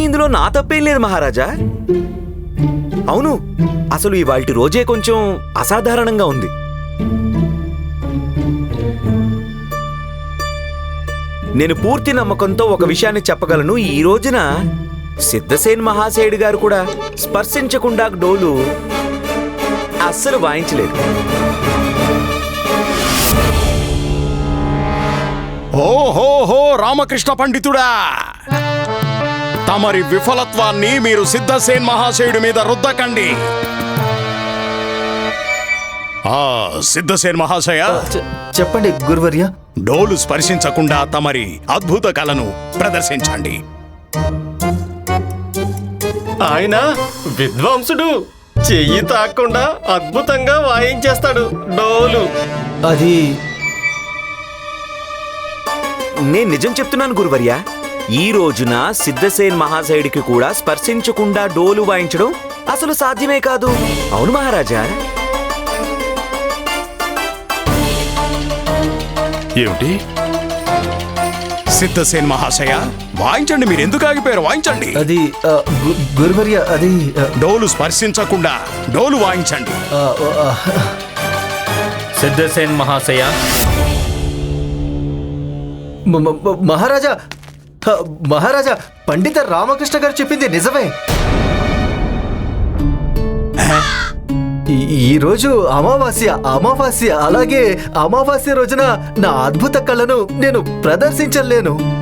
కానీ ఇందులో నా తప్పేం లేదు మహారాజా. అవును అసలు ఇవాల్టి రోజే కొంచెం అసాధారణంగా ఉంది. నేను పూర్తి నమ్మకంతో ఒక విషయాన్ని చెప్పగలను. ఈ రోజున సిద్ధసేన్ మహాశయుడు గారు కూడా స్పర్శించకుండా డోలు అస్సలు వాయించలేదు. ఓహోహో రామకృష్ణ పండితుడా! తమరి విఫలత్వాన్ని మీరు సిద్ధసేన్ మహాశయుడి మీద రుద్దకండి. ఆ సిద్ధసేన్ మహాశయ. చెప్పండి గురువర్య. డోలు స్పర్శించకుండా తమరి అద్భుత కళను ప్రదర్శించండి. ఆయన విద్వాంసుడు. చెయ్యి తాకుండా అద్భుతంగా వాయించేస్తాడు డోలు. అది నేను నిజం చెప్తున్నాను గురువర్య. ఈ రోజున సిద్ధసేన్ మహాశయుడికి కూడా స్పర్శించకుండా డోలు వాయించడం అసలు సాధ్యమే కాదు. అవును మహారాజా. ఏమిటి? సిద్ధసేన్ మహాశయ వాయించండి మీరు ఎందుకు ఆగిపోయారు? వాయించండి. అది గురువర్య అది డోలు స్పర్శించకుండా డోలు వాయించండి. సిద్ధసేన్ మహాశయ. మహారాజా మహారాజా పండిత రామకృష్ణ గారు చెప్పింది నిజమే. ఈ- ఈ రోజు అమావాస్య అమావాస్య అలాగే అమావాస్య రోజున నా అద్భుత కళను నేను ప్రదర్శించలేను.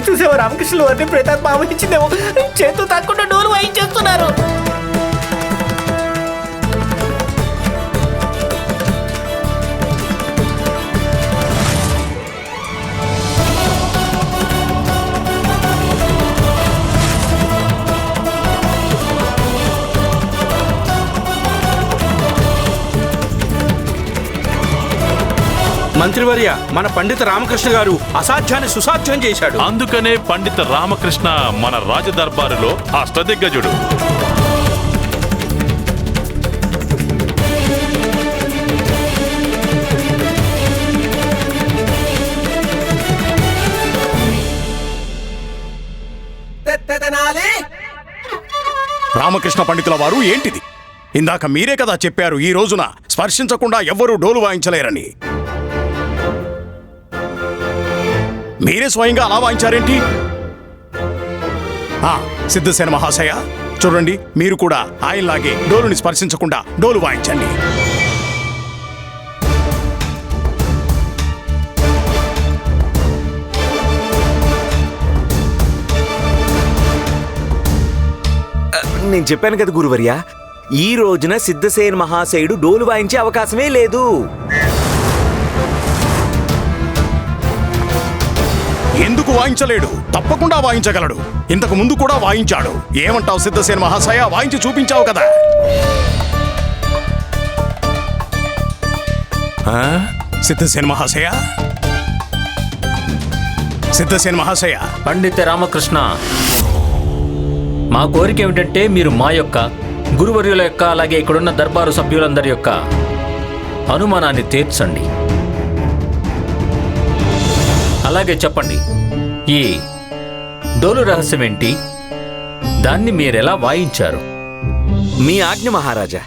చూసేవారు. రామకృష్ణులు వారిని ప్రేతాత్మ ఆవహించిందేమో చేతు తాకుండా డోలు వాయించేస్తున్నారు. మంత్రివర్య మన పండిత రామకృష్ణ గారు అసాధ్యాన్ని సుసాధ్యం చేశాడు. అందుకనే పండిత రామకృష్ణ మన రాజదర్బారులో అష్టదిగ్గజుడు. రామకృష్ణ పండితుల వారు ఏంటిది? ఇందాక మీరే కదా చెప్పారు ఈ రోజున స్పర్శించకుండా ఎవ్వరూ డోలు వాయించలేరని. మీరే స్వయంగా అలా వాయించారేంటి? సిద్ధసేన మహాశయ చూడండి మీరు కూడా ఆయనలాగే డోలుని స్పర్శించకుండా డోలు వాయించండి. నేను చెప్పాను కదా గురువర్య ఈ రోజున సిద్ధసేన మహాశయుడు డోలు వాయించే అవకాశమే లేదు. ఎందుకు వాయించలేడు. తప్పకుండా వాయించగలడు. ఇంతకు ముందు కూడా వాయించాడు. ఏమంటావు సిద్ధసేన మహాశయ? వాయించి చూపించావు కదా. సిద్ధసేన మహాశయ? సిద్ధసేన మహాశయ? పండిత రామకృష్ణ మా కోరిక ఏమిటంటే మీరు మా యొక్క గురువర్యుల యొక్క అలాగే ఇక్కడున్న దర్బారు సభ్యులందరి యొక్క అనుమానాన్ని తీర్చండి. అలాగే చెప్పండి. ఈ డోలు రహస్యం ఏంటి దాన్ని మీరెలా వాయించారు? మీ ఆజ్ఞ మహారాజా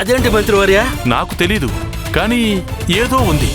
అదేంటి మంత్రివర్య? నాకు తెలీదు కానీ ఏదో ఉంది.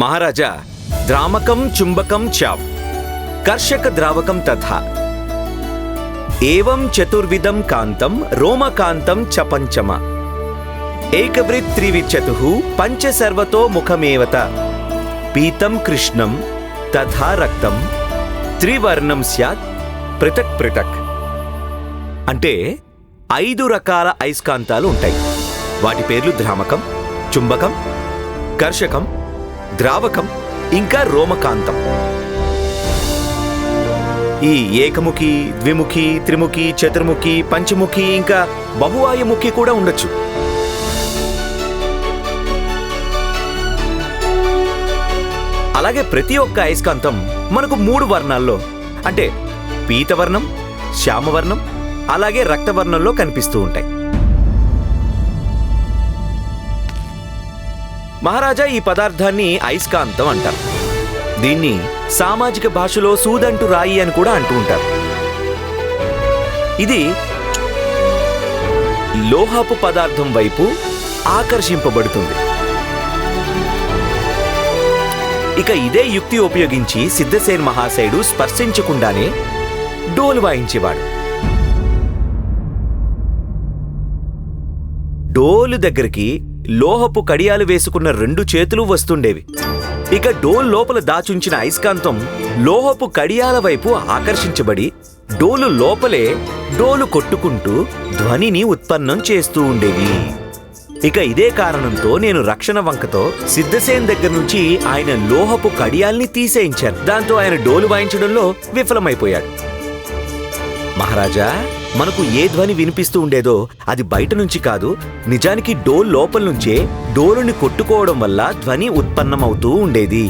మహారాజా ద్రామకం చుంబకం చావ్. కర్షక ద్రావకం తథా. ఏవం చతుర్విధం కాంతం రోమకాంతం చ పంచమ. ఏకవృత్ త్రివిచతు పంచ సర్వతో ముఖమేవత. పీతం కృష్ణం తథా రక్తం. త్రివర్ణం స్యాత్ పృథక్ పృథక్. అంటే ఐదు రకాల అయస్కాంతాలు ఉంటాయి. వాటి పేర్లు ద్రామకం చుంబకం కర్షకం ద్రావకం ఇంకా రోమకాంతం. ఈ ఏకముఖి ద్విముఖి త్రిముఖి చతుర్ముఖి పంచముఖి ఇంకా బహువాయుముఖి కూడా ఉండొచ్చు. అలాగే ప్రతి ఒక్క అయస్కాంతం మనకు మూడు వర్ణాల్లో అంటే పీతవర్ణం శ్యామవర్ణం అలాగే రక్తవర్ణంలో కనిపిస్తూ ఉంటాయి. మహారాజా ఈ పదార్థాన్ని అయస్కాంతం అంటారు. దీన్ని సామాజిక భాషలో సూదంటు రాయి అని కూడా అంటూ ఉంటారు. ఇది లోహపు పదార్థం వైపు ఆకర్షింపబడుతుంది. ఇక ఇదే యుక్తి ఉపయోగించి సిద్ధసేన్ మహాశయుడు స్పర్శించకుండానే డోలు వాయించేవాడు. డోలు దగ్గరికి లోహపు కడియాలు వేసుకున్న రెండు చేతులు వస్తుండేవి. ఇక డోల్ లోపల దాచుంచిన అయస్కాంతం లోహపు కడియాల వైపు ఆకర్షించబడి డోలు లోపలే డోలు కొట్టుకుంటూ ధ్వనిని ఉత్పన్నం చేస్తూ ఉండేవి. ఇక ఇదే కారణంతో నేను రక్షణ వంకతో సిద్ధసేన్ దగ్గర నుంచి ఆయన లోహపు కడియాల్ని తీసేయించాను. దాంతో ఆయన డోలు వాయించడంలో విఫలమైపోయాడు. మహారాజా మనకు ఏ ధ్వని వినిపిస్తూ ఉండేదో అది బయట నుంచి కాదు నిజానికి డోల్ లోపల నుంచే డోలుని కొట్టుకోవడం వల్ల ధ్వని ఉత్పన్నమవుతూ ఉండేది.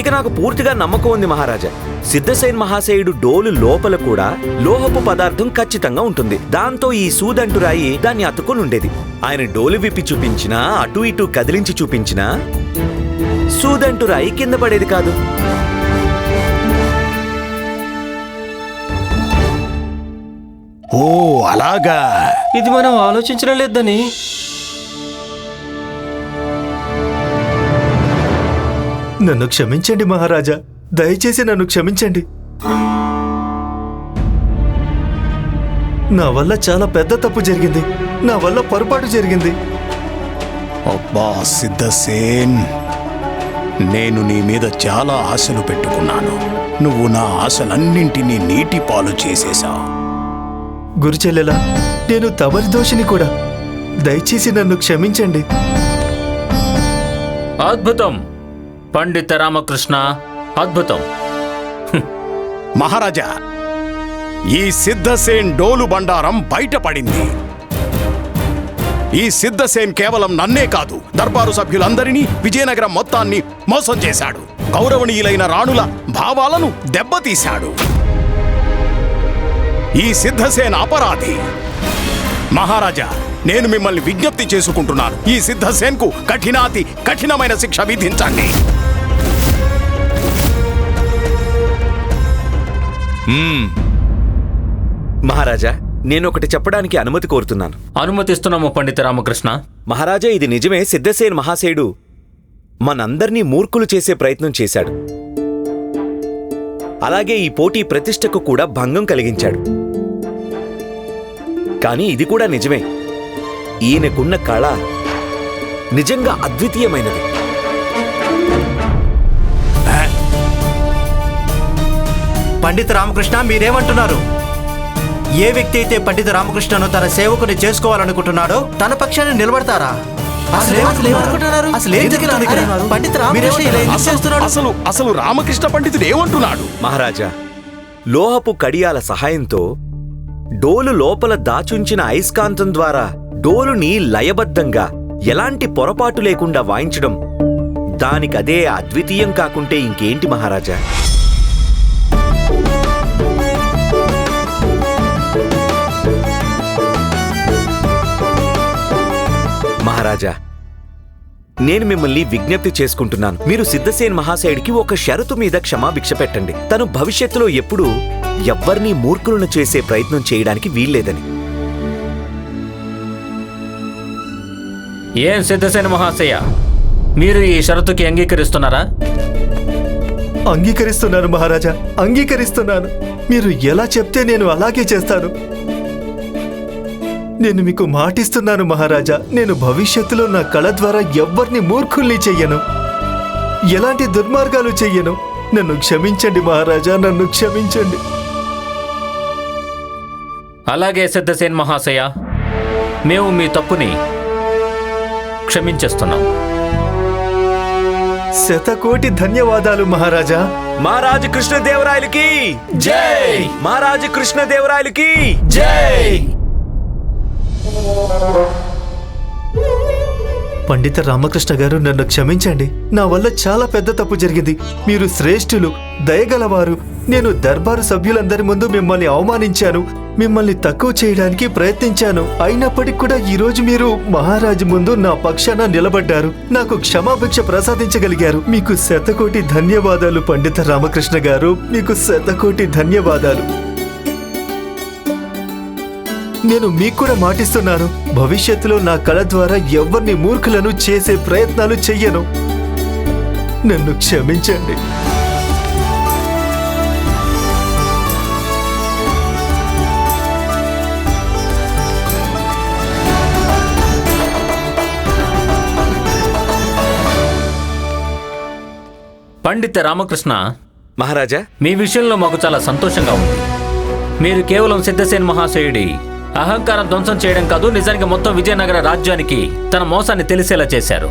ఇక నాకు పూర్తిగా నమ్మకం ఉంది మహారాజా. సిద్ధసేన్ మహాశయుడు డోలు లోపల కూడా లోహపు పదార్థం ఖచ్చితంగా ఉంటుంది. దాంతో ఈ సూదంటు రాయి దాన్ని అతుకుని ఉండేది ఆయన డోలు విప్పి చూపించినా అటు ఇటు కదిలించి చూపించినా సూదంటు రాయి కింద పడేది కాదు. ఓ అలాగా. ఇది మనం ఆలోచించడం లేదని నన్ను క్షమించండి మహారాజా. దయచేసి నన్ను క్షమించండి. నా వల్ల చాలా పెద్ద తప్పు జరిగింది. నా వల్ల పొరపాటు జరిగింది. అబ్బా సిద్ధసేన్. నేను నీ మీద చాలా ఆశలు పెట్టుకున్నాను. నువ్వు నా ఆశలన్నింటినీ నీటి పాలు చేసేశావు గురుచెల్లెలా? నేను తమరి దోషిని కూడా. దయచేసి నన్ను క్షమించండి. అద్భుతం. పండిత రామకృష్ణ అద్భుతం. మహారాజా ఈ సిద్ధసేన్ డోలు బండారం బయటపడింది. ఈ సిద్ధసేన్ కేవలం నన్నే కాదు దర్బారు సభ్యులందరినీ విజయనగరం మొత్తాన్ని మోసం చేశాడు. గౌరవనీయులైన రాణుల భావాలను దెబ్బతీశాడు. ఈ సిద్ధసేన్ అపరాధి. మహారాజా నేను మిమ్మల్ని విజ్ఞప్తి చేసుకుంటున్నాను. ఈ సిద్ధసేన్కు కఠినాతి కఠినమైన శిక్ష విధించండి. మహారాజా నేను ఒకటి చెప్పడానికి అనుమతి కోరుతున్నాను. అనుమతిస్తున్నాము పండిత రామకృష్ణ. మహారాజా ఇది నిజమే సిద్ధసేన్ మహాశయుడు మనందర్నీ మూర్ఖులు చేసే ప్రయత్నం చేశాడు. అలాగే ఈ పోటీ ప్రతిష్టకు కూడా భంగం కలిగించాడు. కానీ ఇది కూడా నిజమే. ఈయనకున్న కళ నిజంగా అద్వితీయమైనది. పండిత రామకృష్ణ మీరేమంటున్నారు? ఏ వ్యక్తి అయితే పండిత రామకృష్ణను తన సేవకుని చేసుకోవాలనుకుంటున్నాడో తన పక్షాన్ని నిలబడతారా? అసలు అసలు రామకృష్ణ పండితుడు ఏమంటున్నాడు? మహారాజా లోహపు కడియాల సహాయంతో డోలు లోపల దాచుంచిన అయస్కాంతం ద్వారా డోలుని లయబద్ధంగా ఎలాంటి పొరపాటు లేకుండా వాయించడం దానికదే అద్వితీయం కాకుంటే ఇంకేంటి మహారాజా? మహారాజా. నేను మిమ్మల్ని విజ్ఞప్తి చేసుకుంటున్నాను. మీరు సిద్ధసేన్ మహాశయుడికి ఒక షరతు మీద క్షమాభిక్ష పెట్టండి. తను భవిష్యత్తులో ఎప్పుడూ ఎవ్వరినీ మూర్ఖులను చేసే ప్రయత్నం చేయడానికి వీల్లేదని. ఏం సిద్ధసేన మహాశయ? మీరు ఈ షరతుకి అంగీకరిస్తున్నారా? అంగీకరిస్తున్నాను మహారాజా. అంగీకరిస్తున్నాను. మీరు ఎలా చెప్తే నేను అలాగే చేస్తాను. నేను మీకు మాటిస్తున్నాను మహారాజా. నేను భవిష్యత్తులో నా కళ ద్వారా ఎవ్వరిని మూర్ఖుల్ని చెయ్యను. ఎలాంటి దుర్మార్గాలు చెయ్యను. నన్ను క్షమించండి మహారాజా నన్ను క్షమించండి. అలాగే సిద్ధసేన్ మహాశయ మేము మీ తప్పుని క్షమించేస్తున్నాం. శతకోటి ధన్యవాదాలు మహారాజా. మహారాజు కృష్ణదేవరాయలకి జై! మహారాజు కృష్ణదేవరాయలకి జై! పండిత రామకృష్ణ గారు నన్ను క్షమించండి. నా వల్ల చాలా పెద్ద తప్పు జరిగింది. మీరు శ్రేష్ఠులు దయగలవారు. నేను దర్బారు సభ్యులందరి ముందు మిమ్మల్ని అవమానించాను. మిమ్మల్ని తక్కువ చేయడానికి ప్రయత్నించాను. అయినప్పటికీ కూడా ఈరోజు మీరు మహారాజు ముందు నా పక్షాన నిలబడ్డారు. నాకు క్షమాభిక్ష ప్రసాదించగలిగారు. మీకు శతకోటి ధన్యవాదాలు పండిత రామకృష్ణ గారు. మీకు శతకోటి ధన్యవాదాలు. నేను మీకు కూడా మాటిస్తున్నాను. భవిష్యత్తులో నా కళ ద్వారా ఎవరిని మూర్ఖులను చేసే ప్రయత్నాలు చెయ్యను. నన్ను క్షమించండి. పండిత రామకృష్ణ మహారాజా? మీ విషయంలో మాకు చాలా సంతోషంగా ఉంది. మీరు కేవలం సిద్ధసేన్ మహాశయుడి అహంకారం ధ్వంసం చేయడం కాదు నిజానికి మొత్తం విజయనగర రాజ్యానికి తన మోసాన్ని తెలిసేలా చేశారు.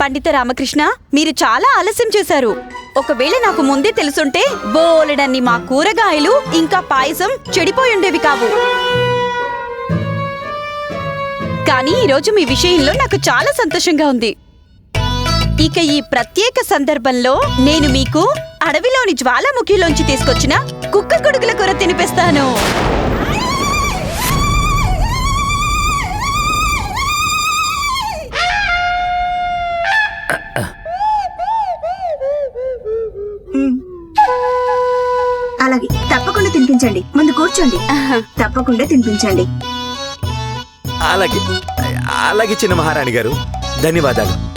పండిత రామకృష్ణ మీరు చాలా ఆలస్యం చేశారు. ఒకవేళ నాకు ముందే తెలుసుంటే బోలెడన్ని మా కూరగాయలు ఇంకా పాయసం చెడిపోయి ఉండేవి కావు. కానీ ఈరోజు మీ విషయంలో నాకు చాలా సంతోషంగా ఉంది. ఇక ఈ ప్రత్యేక సందర్భంలో నేను మీకు అడవిలోని జ్వాలాముఖిలోంచి తీసుకొచ్చిన కుక్క కొడుకుల కూర తినిపిస్తాను. అలాగే తప్పకుండా తినిపించండి. ముందు కూర్చోండి. తప్పకుండా తినిపించండి. అలాగే అలాగే చిన్న మహారాణి గారు. ధన్యవాదాలు.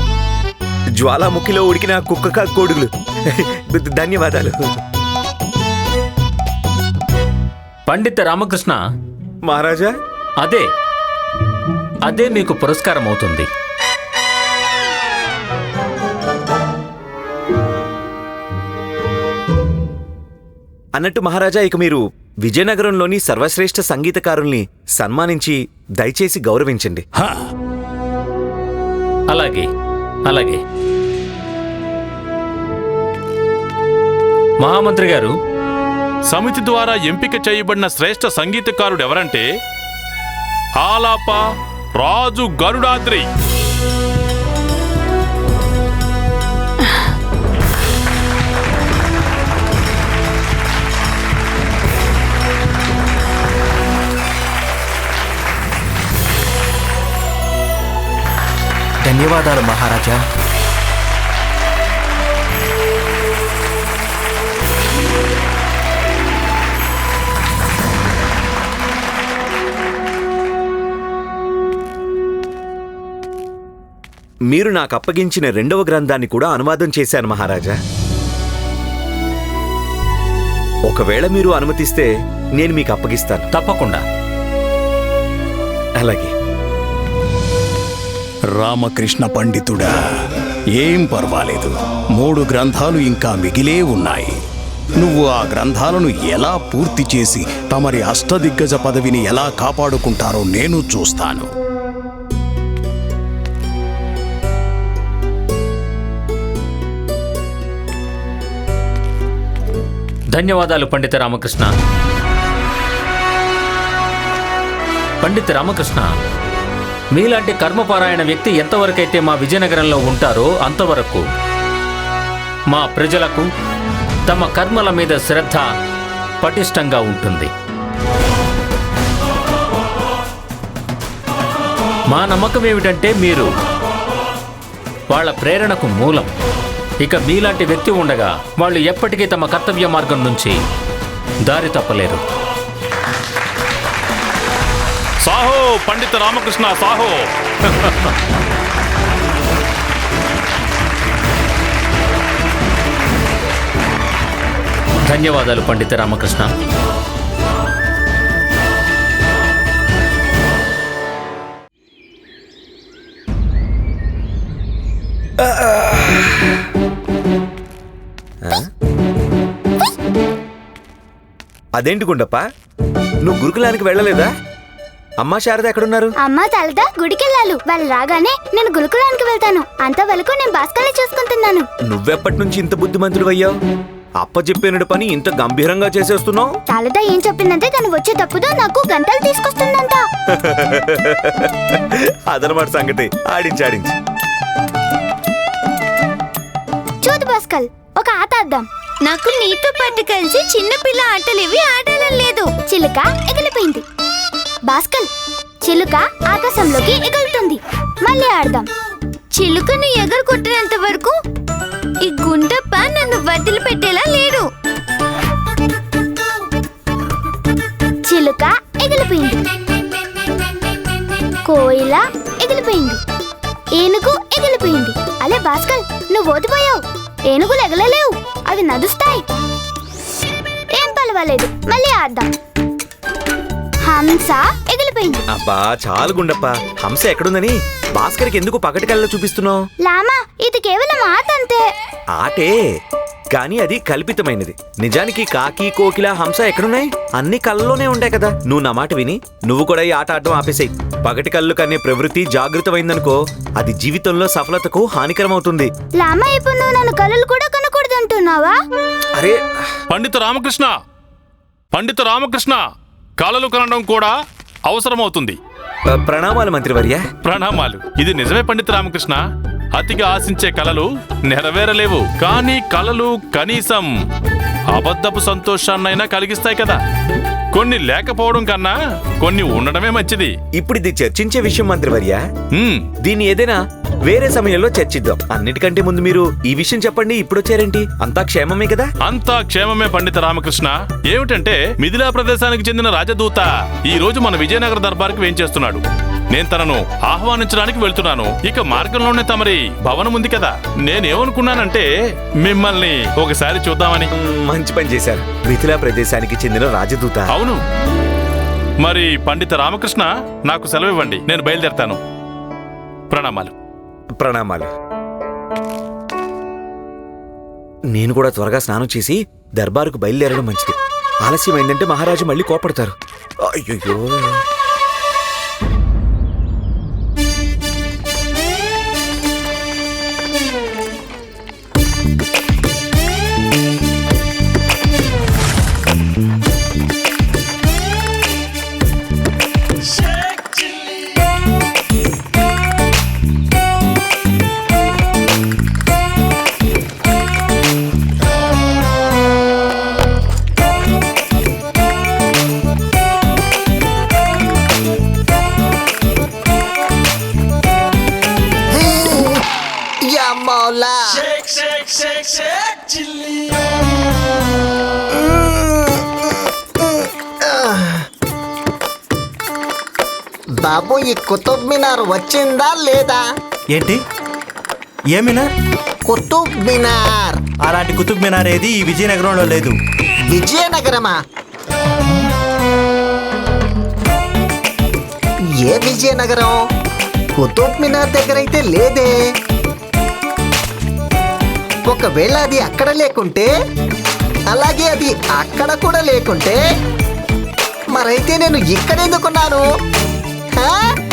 జ్వాలాముఖిలో ఉడికిన కుక్క కా- కోడుగులు. ధన్యవాదాలు. పండిత రామకృష్ణ. మహారాజా? అదే. అదే మీకు పురస్కారం అవుతుంది. అన్నట్టు మహారాజా ఇక మీరు విజయనగరంలోని సర్వశ్రేష్ఠ సంగీతకారుల్ని సన్మానించి దయచేసి గౌరవించండి. అలాగే. అలాగే. మహామంత్రి గారు సమితి ద్వారా ఎంపిక చేయబడిన శ్రేష్ఠ సంగీతకారుడు ఎవరంటే ఆలాప రాజు గరుడాద్రి. ధన్యవాదాలు మహారాజా. మీరు నాకు అప్పగించిన రెండవ గ్రంథాన్ని కూడా అనువాదం చేశాను మహారాజా. ఒకవేళ మీరు అనుమతిస్తే నేను మీకు అప్పగిస్తాను. తప్పకుండా. అలాగే. రామకృష్ణ పండితుడా. ఏం పర్వాలేదు. మూడు గ్రంథాలు ఇంకా మిగిలే ఉన్నాయి. నువ్వు ఆ గ్రంథాలను ఎలా పూర్తి చేసి తమరి అష్టదిగ్గజ పదవిని ఎలా కాపాడుకుంటారో నేను చూస్తాను. ధన్యవాదాలు పండిత రామకృష్ణ. పండిత రామకృష్ణ మీలాంటి కర్మపారాయణ వ్యక్తి ఎంతవరకైతే మా విజయనగరంలో ఉంటారో అంతవరకు మా ప్రజలకు తమ కర్మల మీద శ్రద్ధ పటిష్టంగా ఉంటుంది. మా నమ్మకం ఏమిటంటే మీరు వాళ్ళ ప్రేరణకు మూలం. ఇక మీలాంటి వ్యక్తి ఉండగా వాళ్ళు ఎప్పటికీ తమ కర్తవ్య మార్గం నుంచి దారి తప్పలేరు. సాహో పండిత రామకృష్ణ సాహో. ధన్యవాదాలు పండిత రామకృష్ణ. అదేంటి గుండప్ప? నువ్వు గురుకులానికి వెళ్ళలేదా? అమ్మా శారద ఎక్కడున్నారు? అమ్మ తలదా గుడికెళ్ళాలు. వాళ్ళు రాగానే నేను గురుకులానికి వెళ్తాను. అంతవరకు నేను భాస్కర్ని చూసుకుంటున్నాను. నువ్వెప్పటి నుంచి ఇంత బుద్ధిమంతుడు అయ్యావు అప్ప చెప్పినడు పని ఇంత గంభీరంగా చేసేస్తున్నావు? తలదా ఏం చెప్పిందంటే తను వచ్చే తప్పుదో నాకు గంటలు తీసుకొస్తుందంట. అదనమాట సంగతి. ఆడించి ఆడించి. చూడు భాస్కర్ ఒక ఆట ఆద్దాం నాకు నీతో పాటు కలిసి చిన్న పిల్ల ఆటలు ఇవి ఆడడం లేదు. చిలుక ఎగిలిపోయింది భాస్కర్ చిలుక ఆకాశంలోకి ఎగురుతుంది. మళ్ళీ ఆడదాం. చిలుకను ఎగరు కొట్టినంత వరకు ఈ గుండప్ప నన్ను వదిలిపెట్టేలా లేడు. చిలుక ఎగిలిపోయింది కోయిల ఎగిలిపోయింది ఏనుగు ఎగిలిపోయింది అలే భాస్కర్ నువ్వు ఓతిపోయావు ఏనుగులు ఎగలలేవు అవి నడుస్తాయి. ఏం పర్వాలేదు. మళ్ళీ ఆడదాం. హంస ఎగిలిపోయింది. అబ్బా చాలు గుండప్ప. హంస ఎక్కడుందని? భాస్కర్కి ఎందుకు పగటి కళ్ళలో చూపిస్తున్నావు? లామా ఇది కేవలం ఆట అంతే. ఆటే? కానీ అది కల్పితమైనది. నిజానికి కాకి కోకిల హంస ఎక్కడున్నాయి? అన్ని కళ్ళలోనే ఉంటాయి కదా. నువ్వు నా మాట విని నువ్వు కూడా ఈ ఆట ఆడడం ఆపేసాయి. పగటి కళ్ళు కనే ప్రవృత్తి జాగృతమైందనుకో అది జీవితంలో సఫలతకు హానికరం అవుతుంది లామా ఇప్పుడు నువ్వు నన్ను కళ్ళు కూడా కనకూడదు అంటున్నావా అరే పండిత రామకృష్ణ! పండిత రామకృష్ణ! కళలు కనడం కూడా అవసరమవుతుంది. ప్రణామాలు మంత్రివర్య. ప్రణామాలు. ఇది నిజమే పండిత రామకృష్ణ. అతిగా ఆశించే కలలు నెరవేరలేవు. కానీ కలలు కనీసం అబద్ధపు సంతోషాన్నైనా కలిగిస్తాయి కదా. కొన్ని లేకపోవడం కన్నా కొన్ని ఉండడమే మంచిది. ఇప్పుడు ఇది చర్చించే విషయం మంత్రివర్య హ్మ్, దీన్ని ఏదైనా వేరే సమయంలో చర్చిద్దాం. అన్నిటికంటే ముందు మీరు ఈ విషయం చెప్పండి ఇప్పుడు వచ్చారేంటి? అంతా క్షేమమే కదా? అంతా క్షేమమే పండిత రామకృష్ణ. ఏమిటంటే మిథిలా ప్రదేశానికి చెందిన రాజదూత ఈ రోజు మన విజయనగర దర్బార్కి వేంచేస్తున్నాడు. నేను తనను ఆహ్వానించడానికి వెళ్తున్నాను. ఇక మార్గంలోనే తమరి భవనం ఉంది కదా. నేనేమనుకున్నానంటే మిమ్మల్ని ఒకసారి చూద్దామని. మంచి పని చేశారు. మిథిలా ప్రదేశానికి చెందిన రాజదూత. అవును. మరి పండిత రామకృష్ణ నాకు సెలవు ఇవ్వండి నేను బయలుదేరతాను. ప్రణామాలు. ప్రణామాలు. నేను కూడా త్వరగా స్నానం చేసి దర్బారుకు బయలుదేరడం మంచిది. ఆలస్యం మహారాజు మళ్ళీ కోపడతారు. అయ్యో ఈ కుతుబ్ మినార్ వచ్చిందా లేదా? ఏంటి? ఏమినా? కుతుబ్ మినార్ అలాంటి కుతుబ్ మినార్ ఏది ఈ విజయనగరంలో లేదు. విజయనగరమా? ఏ విజయనగరం? కుతుబ్ మినార్ దగ్గర అయితే లేదే. ఒకవేళ అది అక్కడ లేకుంటే అలాగే అది అక్కడ కూడా లేకుంటే మరైతే నేను ఇక్కడెందుకున్నాను? huh?